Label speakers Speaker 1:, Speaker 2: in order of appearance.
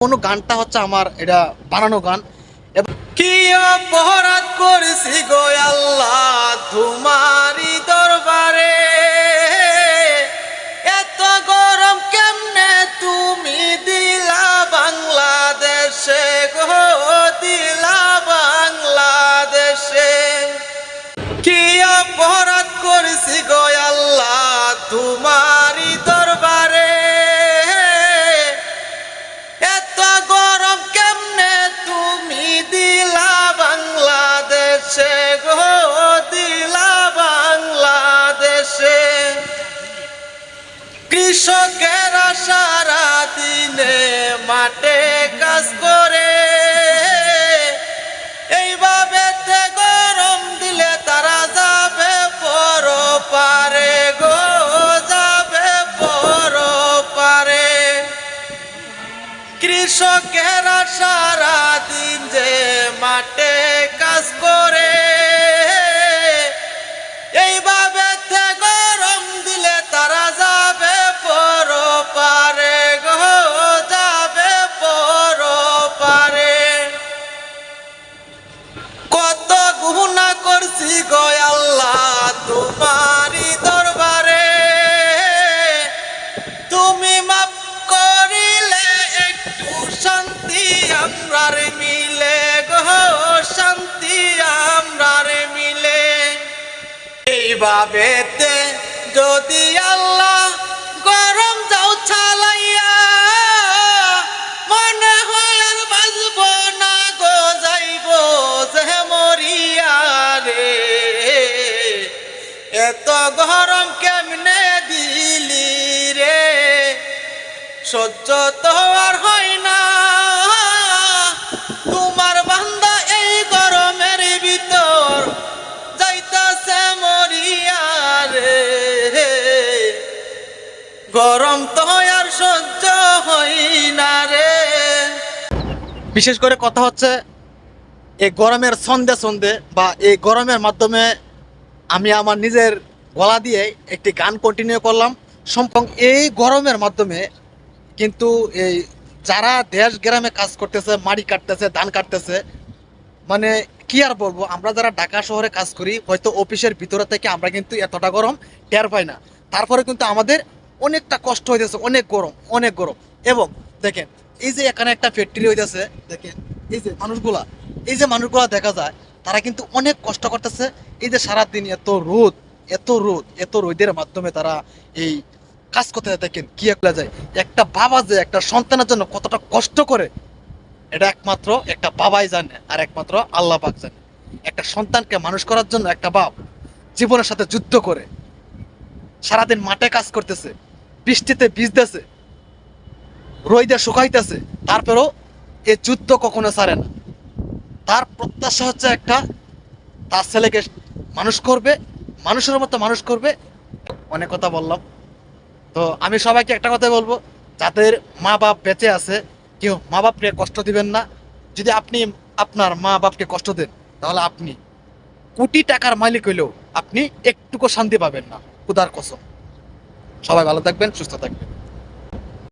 Speaker 1: কোনো গানটা হচ্ছে আমার এটা বানানো গান।
Speaker 2: কি অপরাধ করেছি গো আল্লাহ বাংলাদেশে গো দিলা বাংলাদেশে। কৃষকেরা সারা দিনে মাঠে কাজ করে। এইভাবে গরম দিলে তারা যাবে পর পারে গো, যাবে পর পারে কৃষকেরা সারা দিন যে আমরার মিলে গো, শান্তি আমরার মিলে। এইভাবে তে যদি আল্লাহ গরম যাও ছালাইয়া, মনে হয় আর বাজব না গো, যাইব যে মরিয়া রে। এত গরম কেমনে দিলি রে? সহ্য তো আর হয় না
Speaker 1: বিশেষ করে কথা হচ্ছে এই গরমের সন্ধে সন্ধে বা এই গরমের মাধ্যমে আমি আমার নিজের গলা দিয়ে একটি গান কন্টিনিউ করলাম। সম্পং এই গরমের মাধ্যমে কিন্তু এই যারা দেশ গ্রামে কাজ করতেছে, মাড়ি কাটতেছে, ধান কাটতেছে মানে কি আর বলব, আমরা যারা ঢাকা শহরে কাজ করি, হয়তো অফিসের ভিতরে থেকে আমরা কিন্তু এতটা গরম টের পাই না। তারপরে কিন্তু আমাদের অনেকটা কষ্ট হইতেছে, অনেক গরম অনেক গরম। এবং দেখেন, এই যে এখানে একটা ফ্যাক্টরি হইতেছে, দেখেন, এই যে মানুষগুলা, এই যে মানুষগুলা দেখা যায়, তারা কিন্তু অনেক কষ্ট করতেছে। এই যে সারাদিন এত রোদ এত রোদ, এত রোদের মাধ্যমে তারা এই কাজ করতে দেখেন, কি একটা যায়, একটা বাবা যে একটা সন্তানের জন্য কতটা কষ্ট করে, এটা একমাত্র একটা বাবাই জানে, আর একমাত্র আল্লাহ পাক জানে। একটা সন্তানকে মানুষ করার জন্য একটা বাপ জীবনের সাথে যুদ্ধ করে, সারাদিন মাঠে কাজ করতেছে, বৃষ্টিতে ভিজতেছে রইদে শুকাইতেছে। তারপরেও এ যুদ্ধ কখনো ছাড়ে না। তার প্রত্যাশা হচ্ছে একটা, তার ছেলেকে মানুষ করবে, মানুষের মতো মানুষ করবে। অনেক কথা বললাম। তো আমি সবাইকে একটা কথাই বলব, যাদের মা বাপ বেঁচে আছে, কেউ মা বাপকে কষ্ট দিবেন না। যদি আপনি আপনার মা বাপকে কষ্ট দেন, তাহলে আপনি কোটি টাকার মালিক হইলেও আপনি একটুকু শান্তি পাবেন না। খুদার কসম। সবাই ভালো থাকবেন, সুস্থ থাকবেন।